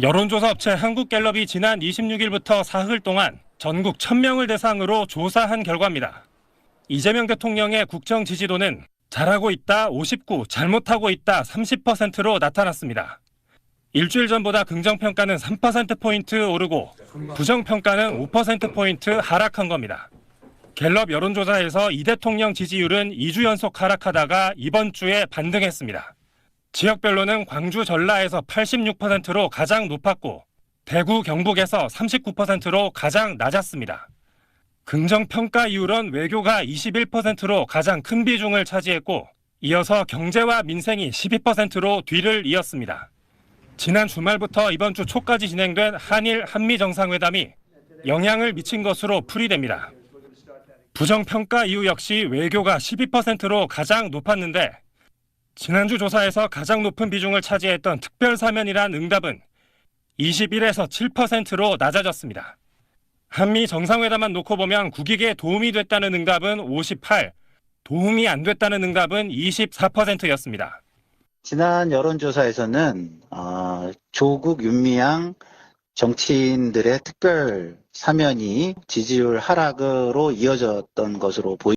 여론조사 업체 한국갤럽이 지난 26일부터 사흘 동안 전국 1000명을 대상으로 조사한 결과입니다. 이재명 대통령의 국정 지지도는 잘하고 있다 59, 잘못하고 있다 30%로 나타났습니다. 일주일 전보다 긍정평가는 3%포인트 오르고 부정평가는 5%포인트 하락한 겁니다. 갤럽 여론조사에서 이 대통령 지지율은 2주 연속 하락하다가 이번 주에 반등했습니다. 지역별로는 광주 전라에서 86%로 가장 높았고 대구 경북에서 39%로 가장 낮았습니다. 긍정평가 이율은 외교가 21%로 가장 큰 비중을 차지했고 이어서 경제와 민생이 12%로 뒤를 이었습니다. 지난 주말부터 이번 주 초까지 진행된 한일 한미 정상회담이 영향을 미친 것으로 풀이됩니다. 부정평가 이유 역시 외교가 12%로 가장 높았는데 지난주 조사에서 가장 높은 비중을 차지했던 특별 사면이란 응답은 21에서 7%로 낮아졌습니다. 한미 정상회담만 놓고 보면 국익에 도움이 됐다는 응답은 58, 도움이 안 됐다는 응답은 24%였습니다. 지난 여론조사에서는 어, 조국 윤미향 정치인들의 특별 사면이 지지율 하락으로 이어졌던 것으로 보입니다.